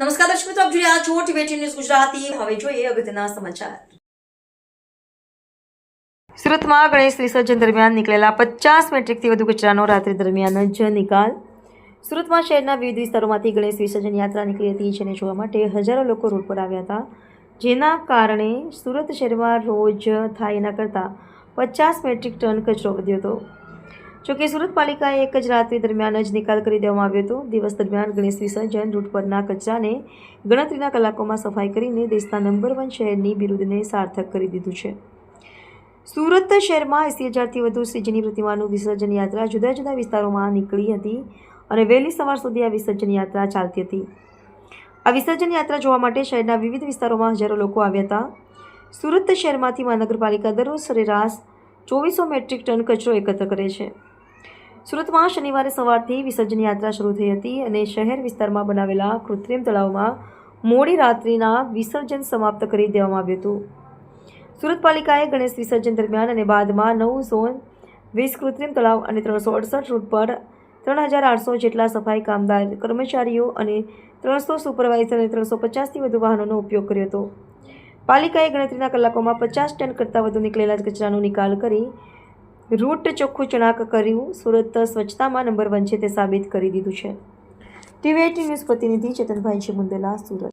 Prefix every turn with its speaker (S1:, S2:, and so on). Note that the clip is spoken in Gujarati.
S1: નમસ્કાર દર્શક મિત્રો, આપ જોઈ રહ્યા છો ટીવી ન્યૂઝ ગુજરાતી. હવે જોઈએ અગત્યના સમાચાર. સુરતમાં ગણેશ વિસર્જન દરમિયાન નીકળેલા પચાસ મેટ્રિકથી વધુ કચરાનો રાત્રિ દરમિયાન જ નિકાલ. સુરતમાં શહેરના વિવિધ વિસ્તારોમાંથી ગણેશ વિસર્જન યાત્રા નીકળી હતી, જેને જોવા માટે હજારો લોકો રોડ પર આવ્યા હતા. જેના કારણે સુરત શહેરમાં રોજ થાય એના કરતાં પચાસ મેટ્રિક ટન કચરો વધ્યો હતો. જોકે સુરત પાલિકાએ એક જ રાત્રિ દરમિયાન જ નિકાલ કરી દેવામાં આવ્યો હતો. દિવસ દરમિયાન ગણેશ વિસર્જન રૂટ પરના કચરાને ગણતરીના કલાકોમાં સફાઈ કરીને દેશના નંબર વન શહેરની બિરુદને સાર્થક કરી દીધું છે. સુરત શહેરમાં એસી હજારથી વધુ શ્રીજીની પ્રતિમાનું વિસર્જન યાત્રા જુદા જુદા વિસ્તારોમાં નીકળી હતી અને વહેલી સવાર સુધી આ વિસર્જન યાત્રા ચાલતી હતી. આ વિસર્જન યાત્રા જોવા માટે શહેરના વિવિધ વિસ્તારોમાં હજારો લોકો આવ્યા હતા. સુરત શહેરમાંથી મહાનગરપાલિકા દરરોજ સરેરાશ ચોવીસો મેટ્રિક ટન કચરો એકત્ર કરે છે. સુરતમાં શનિવારે સવારથી વિસર્જન યાત્રા શરૂ થઈ હતી અને શહેર વિસ્તારમાં બનાવેલા કૃત્રિમ તળાવમાં મોડી રાત્રિના વિસર્જન સમાપ્ત કરી દેવામાં આવ્યું હતું. સુરત પાલિકાએ ગણેશ વિસર્જન દરમિયાન અને બાદમાં નવ ઝોન વીસ કૃત્રિમ તળાવ અને ત્રણસો અડસઠ રૂટ પર ત્રણ હજાર આઠસો જેટલા સફાઈ કામદાર, કર્મચારીઓ અને ત્રણસો સુપરવાઇઝર અને ત્રણસો પચાસથી વધુ વાહનોનો ઉપયોગ કર્યો હતો. પાલિકાએ ગણતરીના કલાકોમાં પચાસ ટન કરતાં વધુ નીકળેલા કચરાનો નિકાલ કરી રૂટ ચોખ્ખું ચણાક કર્યું. સુરત સ્વચ્છતામાં નંબર વન છે તે સાબિત કરી દીધું છે. ટીવી એટી ન્યૂઝ પ્રતિનિધિ ચેતનભાઈ છે મુંદેલા, સુરત.